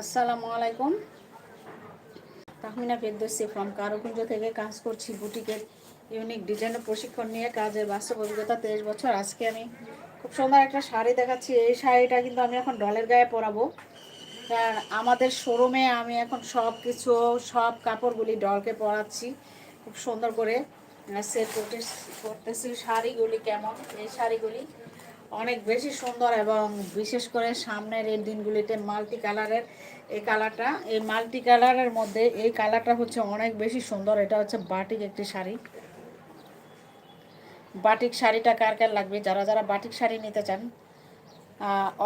আসসালামু আলাইকুম। তাহমিনা ফেরদৌসি ফ্রম কারুকুঞ্জ থেকে কাজ করছি বুটিকের ইউনিক ডিজাইনের প্রশিক্ষণ নিয়ে কাজের বাস্তব অভিজ্ঞতা তেইশ বছর। আজকে আমি খুব সুন্দর একটা শাড়ি দেখাচ্ছি। এই শাড়িটা কিন্তু আমি এখন ডলের গায়ে পরাবো। কারণ আমাদের শোরুমে আমি এখন সব কিছু সব কাপড়গুলি ডলকে পরাচ্ছি। খুব সুন্দর করে সেট করতে করতেছি শাড়িগুলি কেমন? এই শাড়িগুলি অনেক বেশি সুন্দর এবং বিশেষ করে সামনের এই দিনগুলিতে মাল্টি কালারের এই কালারটা, এই মাল্টি কালারের মধ্যে এই কালারটা হচ্ছে অনেক বেশি সুন্দর। এটা হচ্ছে বাটিক একটি শাড়ি। বাটিক শাড়িটা কার কার লাগবে? যারা যারা বাটিক শাড়ি নিতে চান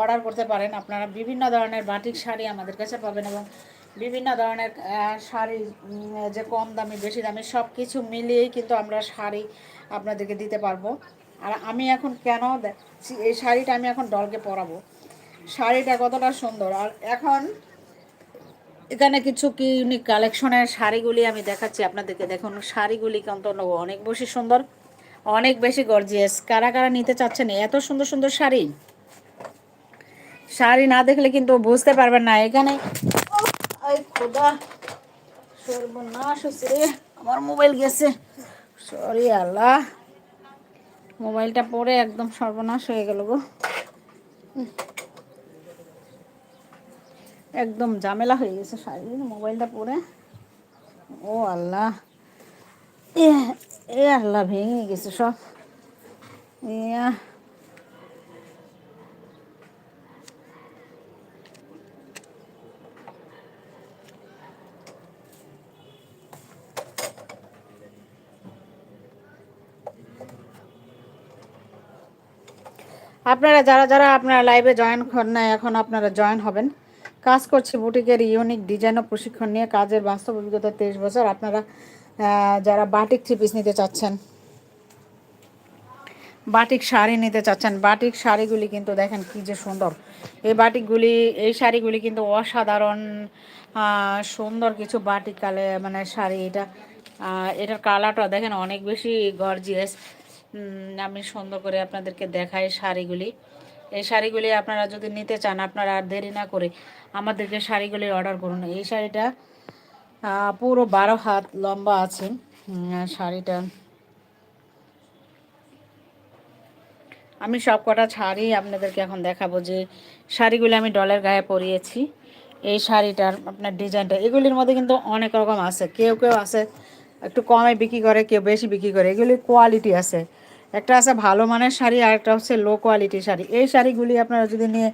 অর্ডার করতে পারেন। আপনারা বিভিন্ন ধরনের বাটিক শাড়ি আমাদের কাছে পাবেন এবং বিভিন্ন ধরনের শাড়ি যে কম দামি, বেশি দামি সব কিছু মিলিয়েই কিন্তু আমরা শাড়ি আপনাদেরকে দিতে পারব। আর আমি এখন কেন এই শাড়িটা আমি এখন ডলকে পরাবো? শাড়িটা কতটা সুন্দর। আর এখন এখানে কিছু কি ইউনিক কালেকশনের শাড়িগুলি আমি দেখাচ্ছি আপনাদেরকে। দেখুন, শাড়িগুলি কিন্তু অনেক বেশি সুন্দর, অনেক বেশি গর্জিয়াস কারা কারা নিতে চাচ্ছেন? এত সুন্দর সুন্দর শাড়ি। শাড়ি না দেখলে কিন্তু বুঝতে পারবেন না। এখানে আমার মোবাইল গেছে। সরি আল্লাহ। মোবাইলটা পরে একদম সর্বনাশ হয়ে গেল গো। একদম ঝামেলা হয়ে গেছে সারাদিন মোবাইলটা পরে। ও আল্লাহ। এ আল্লাহ ভেঙে গেছে সব। ইয়া। আপনারা যারা যারা আপনারা লাইভে জয়েন করেন এখন আপনারা জয়েন হবেন। কাজ করছি বুটিকের ইউনিক ডিজাইন ও প্রশিক্ষণ নিয়ে। কাজের বাস্তব অভিজ্ঞতা তেইশ বছর। আপনারা যারা বাটিক থ্রি পিস নিতে চাচ্ছেন বাটিক শাড়ি নিতে চাচ্ছেন বাটিক শাড়িগুলি কিন্তু দেখেন কি যে সুন্দর। এই বাটিকগুলি এই শাড়িগুলি কিন্তু অসাধারণ সুন্দর কিছু বাটিক কালে মানে শাড়ি এটা। এটার কালারটা দেখেন অনেক বেশি গর্জিয়াস আমি সুন্দর করে আপনাদেরকে দেখাই শাড়িগুলি। এই শাড়িগুলি আপনারা যদি নিতে চান, আপনারা আর দেরি না করে আমাদেরকে শাড়িগুলি অর্ডার করুন। এই শাড়িটা পুরো বারো হাত লম্বা আছে। শাড়িটা, আমি সব কটা শাড়ি আপনাদেরকে এখন দেখাবো যে শাড়িগুলি আমি ডলের গায়ে পরিয়েছি। এই শাড়িটার আপনার ডিজাইনটা, এগুলির মধ্যে কিন্তু অনেক রকম আছে। কেউ কেউ আছে, একটু কমে বিক্রি করে, কেউ বেশি বিক্রি করে। এগুলির কোয়ালিটি আছে। একটা আছে ভালো মানের শাড়ি আর একটা হচ্ছে লো কোয়ালিটির শাড়ি। এই শাড়িগুলি আপনারা যদি নিয়ে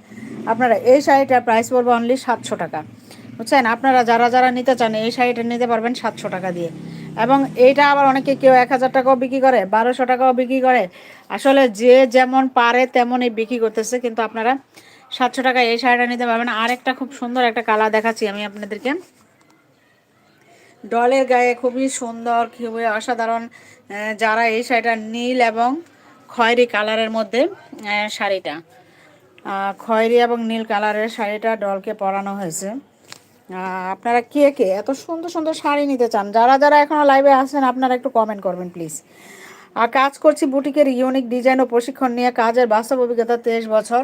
আপনারা এই শাড়িটার প্রাইস পড়বে অনলি সাতশো টাকা। বুঝছেন? আপনারা যারা যারা নিতে চান, এই শাড়িটা নিতে পারবেন সাতশো টাকা দিয়ে। এবং এইটা আবার অনেকে কেউ এক হাজার টাকাও বিক্রি করে, বারোশো টাকাও বিক্রি করে। আসলে যে যেমন পারে তেমনই বিক্রি করতেছে, কিন্তু আপনারা সাতশো টাকা এই শাড়িটা নিতে পারবেন। আর একটা খুব সুন্দর একটা কালার দেখাচ্ছি আমি আপনাদেরকে। ডলের গায়ে খুবই সুন্দর, খুবই অসাধারণ যারা এই শাড়িটা নীল এবং খয়েরি কালারের মধ্যে শাড়িটা। খয়েরি এবং নীল কালারের শাড়িটা ডলকে পরানো হয়েছে। আপনারা কে কে এত সুন্দর সুন্দর শাড়ি নিতে চান? যারা যারা এখনও লাইভে আসেন আপনারা একটু কমেন্ট করবেন প্লিজ আর কাজ করছি বুটিকের ইউনিক ডিজাইন ও প্রশিক্ষণ নিয়ে, কাজের বাস্তব অভিজ্ঞতা তেইশ বছর।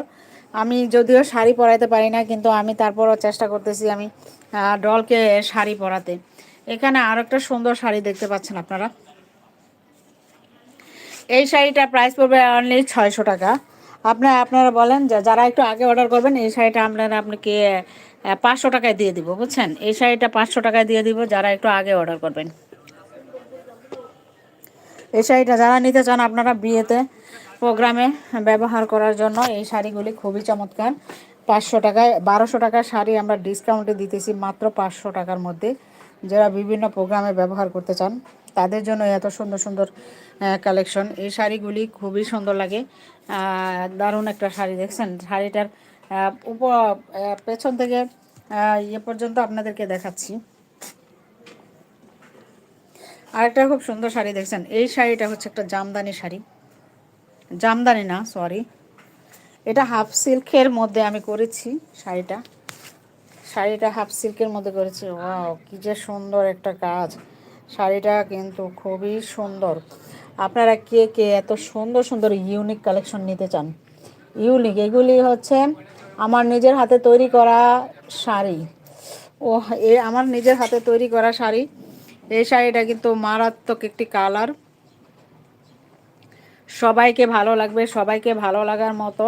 আমি যদিও শাড়ি পরাইতে পারি না, কিন্তু আমি তারপরও চেষ্টা করতেছি আমি ডলকে শাড়ি পরাতে। এখানে আর একটা সুন্দর শাড়ি দেখতে পাচ্ছেন আপনারা। এই শাড়িটা প্রাইস পড়বে অনলি ছয়শো টাকা। আপনার, আপনারা বলেন যে যারা একটু আগে অর্ডার করবেন, এই শাড়িটা আপনারা আপনাকে পাঁচশো টাকায় দিয়ে দিব, বুঝছেন? এই শাড়িটা পাঁচশো টাকায় দিয়ে দিব যারা একটু আগে অর্ডার করবেন। এই শাড়িটা যারা নিতে চান আপনারা বিয়েতে, প্রোগ্রামে ব্যবহার করার জন্য এই শাড়িগুলি খুবই চমৎকার। পাঁচশো টাকায়, বারোশো টাকার শাড়ি আমরা ডিসকাউন্টে দিতেছি মাত্র পাঁচশো টাকার মধ্যে। যারা বিভিন্ন প্রোগ্রামে ব্যবহার করতে চান, তাদের জন্য এত সুন্দর সুন্দর কালেকশন এই শাড়িগুলি খুবই সুন্দর লাগে। দারুণ একটা শাড়ি, দেখছেন? শাড়িটার উপ পেছন থেকে ইয়ে পর্যন্ত আপনাদেরকে দেখাচ্ছি। আরেকটা খুব সুন্দর শাড়ি, দেখছেন? এই শাড়িটা হচ্ছে একটা জামদানি শাড়ি। জামদানি না সরি এটা হাফ সিল্কের মধ্যে আমি করেছি শাড়িটা। শাড়িটা হাফ সিল্কের মধ্যে করেছি। ওয়াও কি যে সুন্দর একটা কাজ। শাড়িটা কিন্তু খুবই সুন্দর। আপনারা কে কে এত সুন্দর সুন্দর ইউনিক কালেকশন নিতে চান? ইউনিক এগুলি হচ্ছে আমার নিজের হাতে তৈরি করা শাড়ি। ও এ আমার নিজের হাতে তৈরি করা শাড়ি। এই শাড়িটা কিন্তু মারাত্মক একটি কালার সবাইকে ভালো লাগবে, সবাইকে ভালো লাগার মতো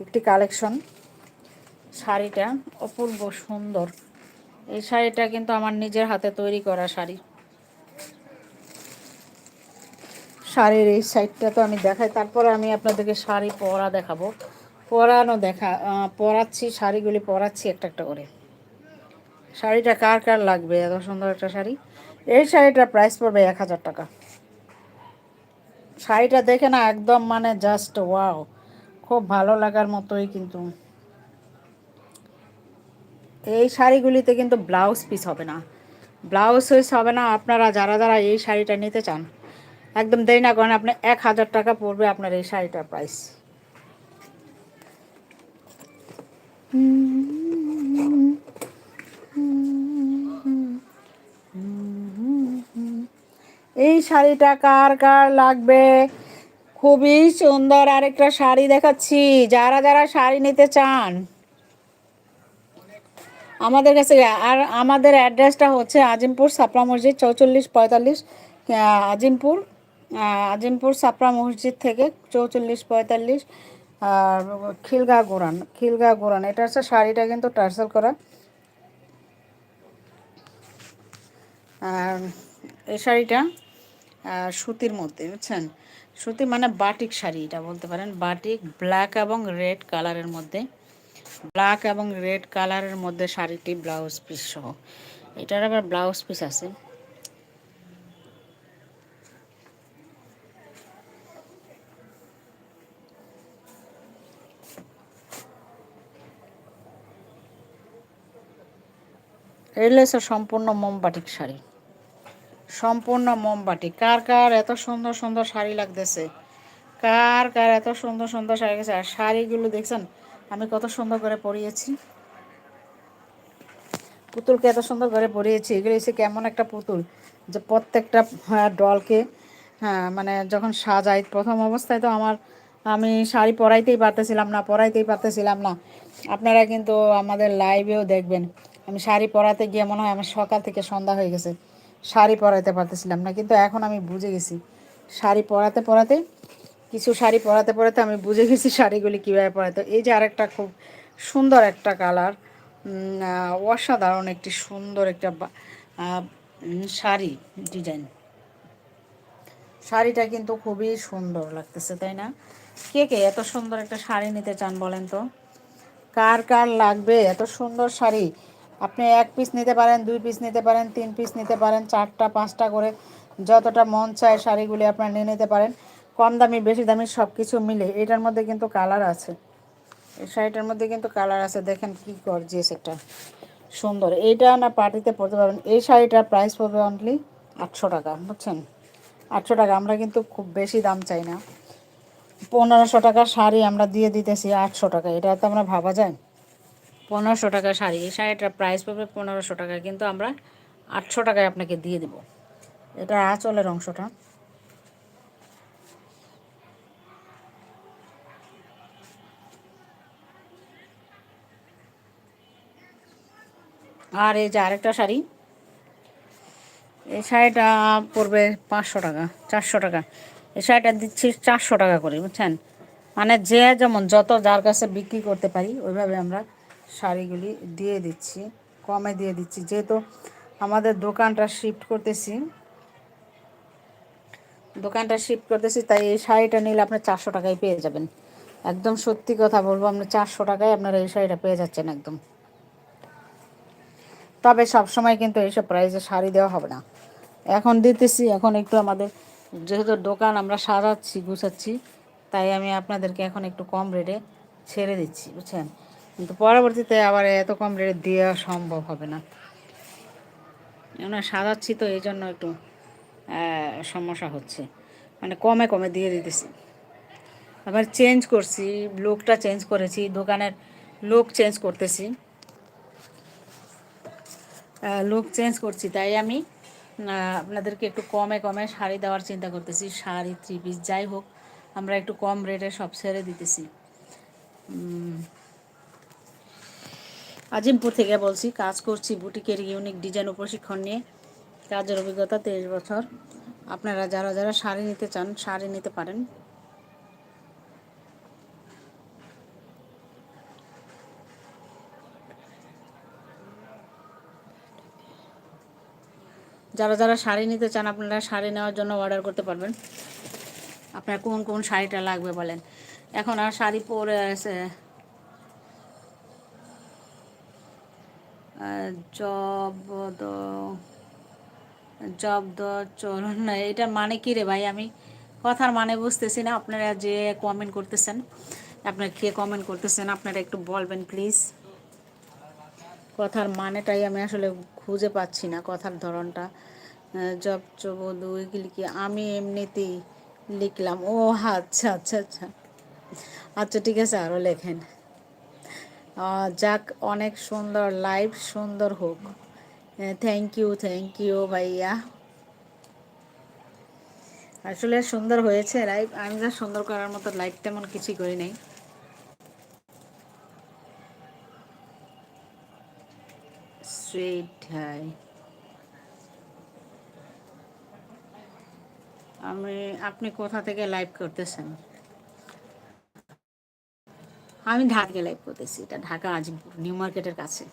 একটি কালেকশন শাড়িটা অপূর্ব সুন্দর। এই শাড়িটা কিন্তু আমার নিজের হাতে তৈরি করা শাড়ি। শাড়ির এই সাইডটা তো আমি দেখাই, তারপরে আমি আপনাদেরকে শাড়ি পরা দেখাবো। পরানো দেখা পরাচ্ছি, শাড়িগুলি পরাচ্ছি একটা একটা করে। শাড়িটা কার কার লাগবে? এত সুন্দর একটা শাড়ি। এই শাড়িটার প্রাইস পড়বে এক হাজার টাকা। শাড়িটা দেখে না একদম মানে জাস্ট ওয়াও খুব ভালো লাগার মতোই কিন্তু। এই শাড়িগুলিতে কিন্তু ব্লাউজ পিস হবে না। ব্লাউজ পিস হবে না, আপনারা যারা যারা এই শাড়িটা নিতে চান, একদম দেরি না করেন, আপনি এক হাজার টাকা পড়বে আপনার এই শাড়িটার প্রাইস এই শাড়িটা কার কার লাগবে? খুবই সুন্দর আরেকটা শাড়ি দেখাচ্ছি, যারা যারা শাড়ি নিতে চান। আমাদের কাছে আর আমাদের অ্যাড্রেসটা হচ্ছে আজিমপুর সাপড়া মসজিদ চৌচল্লিশ পঁয়তাল্লিশ আজিমপুর আজিমপুর সাপড়া মসজিদ থেকে চৌচল্লিশ পঁয়তাল্লিশ, আর খিলগা গোরান খিলগা গোরান। এটা হচ্ছে শাড়িটা কিন্তু টার্সেল করা। আর এই শাড়িটা সুতির মধ্যে, বুঝছেন? সুতি মানে বাটিক শাড়ি, এটা বলতে পারেন। বাটিক ব্ল্যাক এবং রেড কালারের মধ্যে। ব্ল্যাক এবং রেড কালারের মধ্যে শাড়িটি ব্লাউজ পিস সহ। এটার আবার ব্লাউজ পিস আছে। এগুলো সম্পূর্ণ মোমবাটিক শাড়ি। সম্পূর্ণ মোমবাটি। কার কার এত সুন্দর সুন্দর শাড়ি লাগতেছে। কার কার এত সুন্দর সুন্দর শাড়ি গেছে আর শাড়িগুলো দেখছেন আমি কত সুন্দর করে পরিয়েছি পুতুলকে এত সুন্দর করে পরিয়েছি এগুলো এসে কেমন একটা পুতুল। যে প্রত্যেকটা ডলকে হ্যাঁ মানে যখন সাজাই, প্রথম অবস্থায় তো আমার, আমি শাড়ি পরাইতেই পারতেছিলাম না, পরাইতেই পারতেছিলাম না। আপনারা কিন্তু আমাদের লাইভেও দেখবেন, আমি শাড়ি পরাতে গিয়ে মনে হয় আমার সকাল থেকে সন্ধ্যা হয়ে গেছে, শাড়ি পরাইতে পারতেছিলাম না, কিন্তু এখন আমি বুঝে গেছি, শাড়ি পরাতে পরাতে কিছু শাড়ি পরাতে পরাতে আমি বুঝে গেছি শাড়িগুলি কীভাবে পরাতে এই যে আরেকটা খুব সুন্দর একটা কালার অসাধারণ একটি সুন্দর একটা শাড়ি ডিজাইন। শাড়িটা কিন্তু খুবই সুন্দর লাগতেছে, তাই না? কে কে এত সুন্দর একটা শাড়ি নিতে চান বলেন তো? কার কার লাগবে এত সুন্দর শাড়ি? আপনি এক পিস নিতে পারেন, দুই পিস নিতে পারেন, তিন পিস নিতে পারেন, চারটা, পাঁচটা করে যতটা মন চায় শাড়িগুলি আপনার নিয়ে নিতে পারেন। কম দামি, বেশি দামি সব কিছু মিলে এটার মধ্যে কিন্তু কালার আছে। এই শাড়িটার মধ্যে কিন্তু কালার আছে। দেখেন কী গর্জিয়াস একটা সুন্দর। এইটা না পার্টিতে পরতে পারবেন। এই শাড়িটার প্রাইস পড়বে অনলি আটশো টাকা, বুঝছেন? আটশো টাকা। আমরা কিন্তু খুব বেশি দাম চাই না। পনেরোশো টাকার শাড়ি আমরা দিয়ে দিতেছি আটশো টাকা। এটা তো আমরা ভাবা যায়। পনেরোশো টাকা শাড়ি। এই শাড়িটার প্রাইস পাবে পনেরোশো টাকা। কিন্তু আমরা আটশো টাকায় আপনাকে দিয়ে দেব। এটা আঁচলের অংশটা। আর এই যে আরেকটা শাড়ি। এই শাড়িটা পড়বে পাঁচশো টাকা, চারশো টাকা। এই শাড়িটা দিচ্ছি চারশো টাকা করে, বুঝছেন? মানে যে যেমন যত যার কাছে বিক্রি করতে পারি, ওইভাবে আমরা শাড়িগুলি দিয়ে দিচ্ছি, কমে দিয়ে দিচ্ছি। যেহেতু আমাদের দোকানটা শিফট করতেছি, দোকানটা শিফট করতেছি, তাই এই শাড়িটা নিলে আপনার চারশো টাকায় পেয়ে যাবেন। একদম সত্যি কথা বলব, আপনি চারশো টাকায় আপনারা এই শাড়িটা পেয়ে যাচ্ছেন একদম। তবে সব সময় কিন্তু এইসব প্রাইসে শাড়ি দেওয়া হবে না। এখন দিতেছি, এখন একটু আমাদের যেহেতু দোকান আমরা সাজাচ্ছি, গুছাচ্ছি, তাই আমি আপনাদেরকে এখন একটু কম রেটে ছেড়ে দিচ্ছি, বুঝছেন? কিন্তু পরবর্তীতে আবার এত কম রেটে দেওয়া সম্ভব হবে না। আমরা সাজাচ্ছি তো, এই জন্য একটু সমস্যা হচ্ছে। মানে কমে কমে দিয়ে দিতেছি। আবার চেঞ্জ করছি লুকটা চেঞ্জ করেছি, দোকানের লুক চেঞ্জ করতেছি। লুক চেঞ্জ করছি, তাই আমি আপনাদেরকে একটু কমে কমে শাড়ি দেওয়ার চিন্তা করতেছি, শাড়ি থ্রি পিস যাই হোক, আমরা একটু কম রেটে সব ছেড়ে দিতেছি। আজিমপুর থেকে বলছি, কাজ করছি বুটিকের ইউনিক ডিজাইন ও প্রশিক্ষণ নিয়ে, কাজের অভিজ্ঞতা তেইশ বছর। আপনারা যারা যারা শাড়ি নিতে চান, শাড়ি নিতে পারেন। যারা যারা শাড়ি নিতে চান, আপনারা শাড়ি নেওয়ার জন্য অর্ডার করতে পারবেন। আপনার কোন কোন শাড়িটা লাগবে বলেন। এখন আর শাড়ি পরে আছে জবদ, জব্দ চলন না এটার মানে কী রে ভাই? আমি কথার মানে বুঝতেছি না, আপনারা যে কমেন্ট করতেছেন, আপনারা কে কমেন্ট করতেছেন, আপনারা একটু বলবেন প্লিজ কথার মানেটাই আমি আসলে খুঁজে পাচ্ছি না, কথার ধরনটা। জব চবধু এগুলি কি আমি এমনিতেই লিখলাম। ও আচ্ছা আচ্ছা আচ্ছা। আচ্ছা ঠিক আছে আরও লেখেন। যাক, অনেক সুন্দর লাইভ সুন্দর হোক। থ্যাংক ইউ থ্যাংক ইউ ভাইয়া। আসলে সুন্দর হয়েছে লাইভ আমি যা সুন্দর করার মতো লাইভ তেমন কিছুই করি নাই। সেটাই আমি, আপনি কোথা থেকে লাইভ করতেছেন? আমি ঢাকা লাইভ করতেছি, এটা ঢাকা আজিমপুর নিউ মার্কেটের কাছে।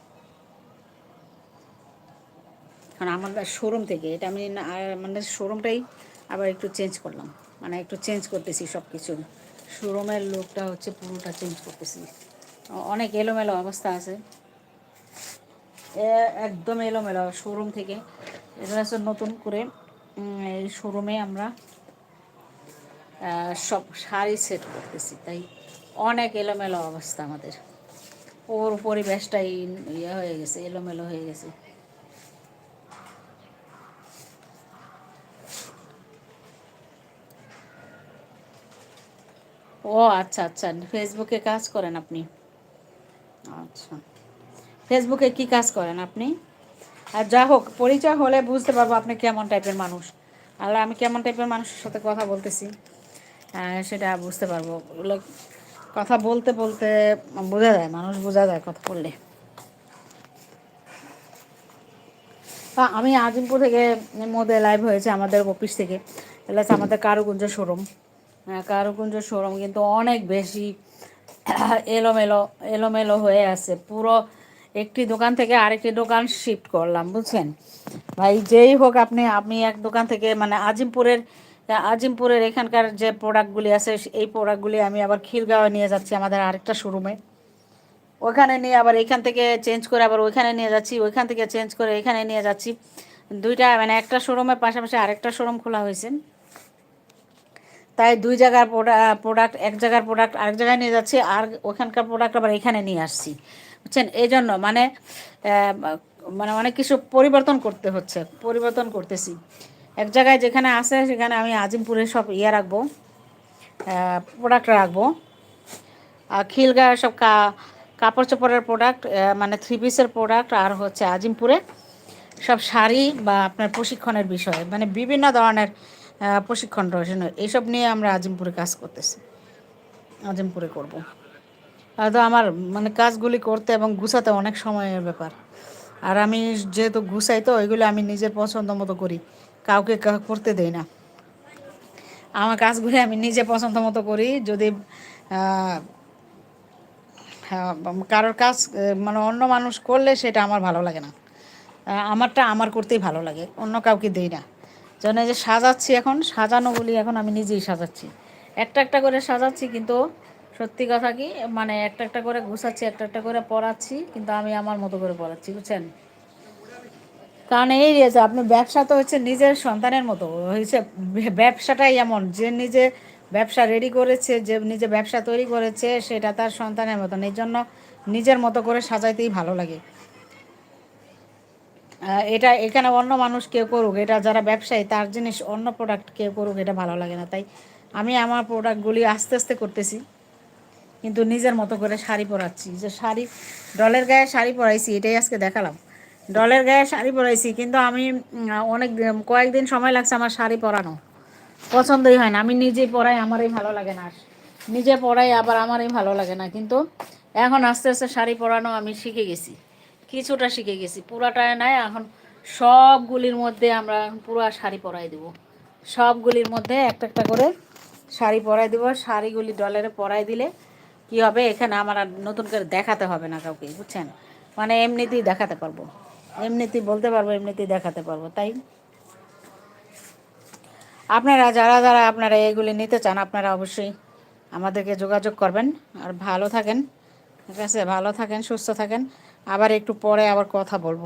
কারণ আমাদের শোরুম থেকে, এটা আমি মানে শোরুমটাই আবার একটু চেঞ্জ করলাম। মানে একটু চেঞ্জ করতেছি সব কিছু শোরুমের লোকটা হচ্ছে পুরোটা চেঞ্জ করতেছি। অনেক এলোমেলো অবস্থা আছে। একদম এলোমেলো শোরুম থেকে। এটা হচ্ছে নতুন করে এই শোরুমে আমরা সব শাড়ি সেট করতেছি, তাই অনেক এলোমেলো অবস্থা আমাদের। ওর পরিবেশটাই ইয়ে হয়ে গেছে, এলোমেলো হয়ে গেছে। ও আচ্ছা আচ্ছা ফেসবুকে কাজ করেন আপনি? আচ্ছা। ফেসবুকে কি কাজ করেন আপনি? আর যা হোক, পরিচয় হলে বুঝতে পারব আপনি কেমন টাইপের মানুষ। আর আমি কেমন টাইপের মানুষের সাথে কথা বলতেছি? সেটা বুঝতে পারব। কথা বলতে বলতে বোঝা যায়, মানুষ বোঝা যায় কথা বললে। আমি আজিমপুর থেকে মধ্যে লাইভ হয়েছে আমাদের অফিস থেকে। হচ্ছে আমাদের কারুকুঞ্জ শোরুম কারুকুঞ্জ শোরুম কিন্তু অনেক বেশি এলোমেলো এলোমেলো হয়ে আছে। পুরো একটি দোকান থেকে আরেকটি দোকান শিফট করলাম, বুঝছেন? ভাই, যেই হোক আপনি, আমি এক দোকান থেকে মানে আজিমপুরের আজিমপুরের এখানকার যে প্রোডাক্টগুলি আছে, এই প্রোডাক্টগুলি আমি আবার খিলগাঁওয়ে নিয়ে যাচ্ছি আমাদের আরেকটা শোরুমে ওখানে নিয়ে আবার এখান থেকে চেঞ্জ করে আবার ওইখানে নিয়ে যাচ্ছি, ওইখান থেকে চেঞ্জ করে এখানে নিয়ে যাচ্ছি। দুইটা মানে একটা শোরুমের পাশাপাশি আরেকটা শোরুম খোলা হয়েছে। তাই দুই জায়গার প্রোডাক্ট এক জায়গার প্রোডাক্ট আরেক জায়গায় নিয়ে যাচ্ছি, আর ওখানকার প্রোডাক্ট আবার এখানে নিয়ে আসছি। বুঝছেন? এই জন্য মানে মানে অনেক কিছু পরিবর্তন করতে হচ্ছে, পরিবর্তন করতেছি। এক জায়গায় যেখানে আছে, সেখানে আমি আজিমপুরে সব ইয়ে রাখব প্রোডাক্ট রাখব। আর খিলগা সব কাপড় চোপড়ের প্রোডাক্ট মানে থ্রি পিসের প্রোডাক্ট আর হচ্ছে আজিমপুরে সব শাড়ি বা আপনার প্রশিক্ষণের বিষয়ে মানে বিভিন্ন ধরনের প্রশিক্ষণ রয়েছে। এইসব নিয়ে আমরা আজিমপুরে কাজ করতেছি, আজিমপুরে করব। তো আমার মানে কাজগুলি করতে এবং গুছাতে অনেক সময়ের ব্যাপার। আর আমি যেহেতু গুছাই তো ওইগুলো আমি নিজের পছন্দ মতো করি। কাউকে করতে দেই না। আমার কাজগুলি আমি নিজে পছন্দ মতো করি, যদি কারোর কাজ মানে অন্য মানুষ করলে সেটা আমার ভালো লাগে না। আমারটা আমার করতেই ভালো লাগে, অন্য কাউকে দেই না। যেন যে সাজাচ্ছি এখন, সাজানো বলি এখন আমি নিজেই সাজাচ্ছি। একটা একটা করে সাজাচ্ছি কিন্তু সত্যি কথা কি মানে একটা একটা করে গুছাচ্ছি, একটা একটা করে পড়াচ্ছি, কিন্তু আমি আমার মতো করে পড়াচ্ছি, বুঝছেন? কারণ এই রয়েছে আপনি ব্যবসা তো হচ্ছে নিজের সন্তানের মতো, হয়েছে, ব্যবসাটাই এমন, যে নিজে ব্যবসা রেডি করেছে, যে নিজে ব্যবসা তৈরি করেছে, সেটা তার সন্তানের মতন, এই জন্য নিজের মতো করে সাজাইতেই ভালো লাগে। এটা এখানে অন্য মানুষ কেউ করুক, এটা যারা ব্যবসায়ী, তার জিনিস অন্য প্রোডাক্ট কেউ করুক, এটা ভালো লাগে না। তাই আমি আমার প্রোডাক্টগুলি আস্তে আস্তে করতেছি। কিন্তু নিজের মতো করে শাড়ি পরাচ্ছি। যে শাড়ি, ডলের গায়ে শাড়ি পরাইছি, এটাই আজকে দেখালাম। ডলের গায়ে শাড়ি পরাইছি, কিন্তু আমি অনেক কয়েকদিন সময় লাগছে আমার শাড়ি পরানো। পছন্দই হয় না। আমি নিজেই পরাই, আমারই ভালো লাগে না। নিজে পরাই, আবার আমারই ভালো লাগে না। কিন্তু এখন আস্তে আস্তে শাড়ি পরানো আমি শিখে গেছি। কিছুটা শিখে গেছি। পুরাটায় নাই, এখন সবগুলির মধ্যে আমরা পুরো শাড়ি পরাই দেবো। সবগুলির মধ্যে একটা একটা করে শাড়ি পরাই দেবো। শাড়িগুলি ডলারে পরাই দিলে কি হবে? এখানে আমার আর নতুন করে দেখাতে হবে না কাউকে, বুঝছেন? মানে এমনিতেই দেখাতে পারব। এমনিতেই বলতে পারব, এমনিতেই দেখাতে পারব, তাই? আপনারা যারা যারা আপনারা এগুলি নিতে চান, আপনারা অবশ্যই আমাদেরকে যোগাযোগ করবেন। আর ভালো থাকেন, ঠিক আছে? ভালো থাকেন, সুস্থ থাকেন। আবার একটু পরে আবার কথা বলব।